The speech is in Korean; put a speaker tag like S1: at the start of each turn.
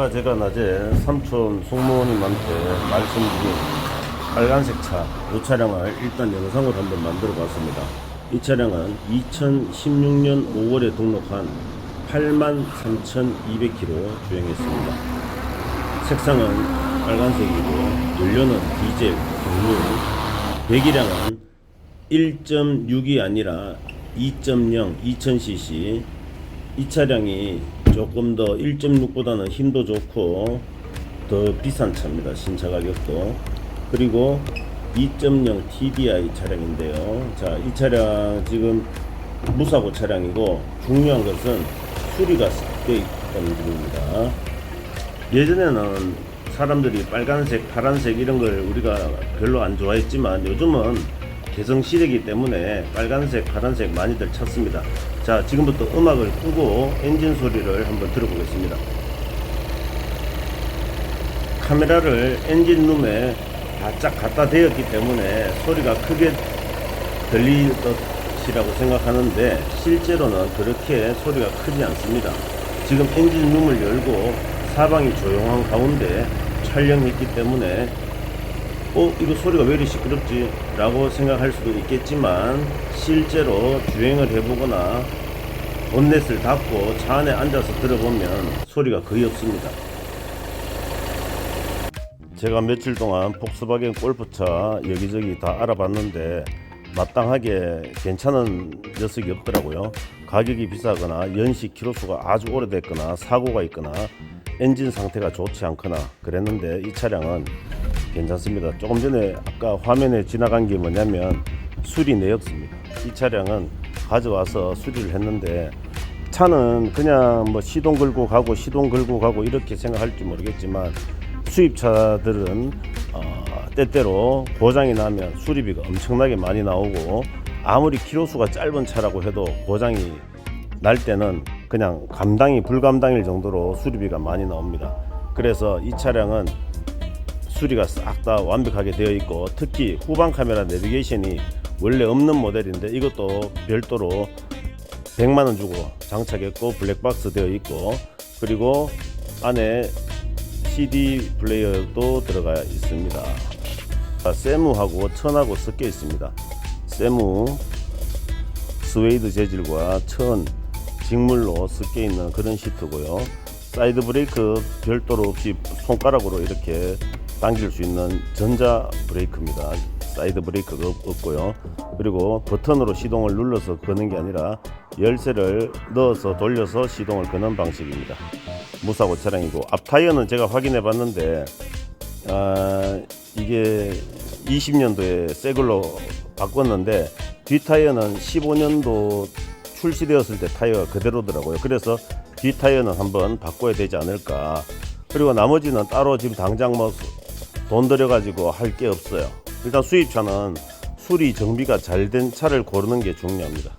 S1: 아까 제가 낮에 삼촌 송모님한테 말씀드린 빨간색 차, 이 차량을 일단 영상으로 한번 만들어 봤습니다. 이 차량은 2016년 5월에 등록한 83,200km 주행했습니다. 색상은 빨간색이고 연료는 디젤, 경유, 배기량은 1.6이 아니라 2.0, 2000cc 이 차량이 조금 더 1.6보다는 힘도 좋고 더 비싼 차입니다. 신차 가격도. 그리고 2.0 TDI 차량인데요. 자, 이 차량 지금 무사고 차량이고 중요한 것은 수리가 돼 있다는 점입니다. 예전에는 사람들이 빨간색, 파란색 이런 걸 우리가 별로 안 좋아했지만 요즘은 개성 시대이기 때문에 빨간색, 파란색 많이들 찾습니다. 자, 지금부터 음악을 끄고 엔진 소리를 한번 들어보겠습니다. 카메라를 엔진 룸에 바짝 갖다 대었기 때문에 소리가 크게 들릴 것이라고 생각하는데 실제로는 그렇게 소리가 크지 않습니다. 지금 엔진 룸을 열고 사방이 조용한 가운데 촬영했기 때문에 어 이거 소리가 왜 이리 시끄럽지 라고 생각할 수도 있겠지만 실제로 주행을 해보거나 본넷을 닫고 차 안에 앉아서 들어보면 소리가 거의 없습니다 제가 며칠 동안 폭스바겐 골프차 여기저기 다 알아봤는데 마땅하게 괜찮은 녀석이 없더라고요. 가격이 비싸거나 연식 키로수가 아주 오래됐거나 사고가 있거나 엔진 상태가 좋지 않거나 그랬는데 이 차량은 괜찮습니다. 조금 전에 아까 화면에 지나간 게 뭐냐면 수리 내역서입니다. 이 차량은 가져와서 수리를 했는데 차는 그냥 뭐 시동 걸고 가고 시동 걸고 가고 이렇게 생각할지 모르겠지만 수입차들은 어, 때때로 고장이 나면 수리비가 엄청나게 많이 나오고 아무리 키로수가 짧은 차라고 해도 고장이 날 때는 그냥 감당이 불감당일 정도로 수리비가 많이 나옵니다. 그래서 이 차량은 수리가 싹 다 완벽하게 되어 있고 특히 후방 카메라 내비게이션이 원래 없는 모델인데 이것도 별도로 100만 원 주고 장착했고 블랙박스 되어 있고 그리고 안에 CD 플레이어도 들어가 있습니다. 자, 세무하고 천하고 섞여 있습니다. 세무 스웨이드 재질과 천 직물로 섞여 있는 그런 시트고요. 사이드 브레이크 별도로 없이 손가락으로 이렇게 당길 수 있는 전자 브레이크입니다. 사이드 브레이크가 없- 없고요. 그리고 버튼으로 시동을 눌러서 거는 게 아니라 열쇠를 넣어서 돌려서 시동을 거는 방식입니다. 무사고 차량이고 앞 타이어는 제가 확인해 봤는데 아, 이게 20년도에 새 걸로 바꿨는데 뒷 타이어는 15년도 출시되었을 때 타이어가 그대로더라고요. 그래서 뒷 타이어는 한번 바꿔야 되지 않을까. 그리고 나머지는 따로 지금 당장 뭐 돈 들여가지고 할 게 없어요. 일단 수입차는 수리 정비가 잘 된 차를 고르는 게 중요합니다.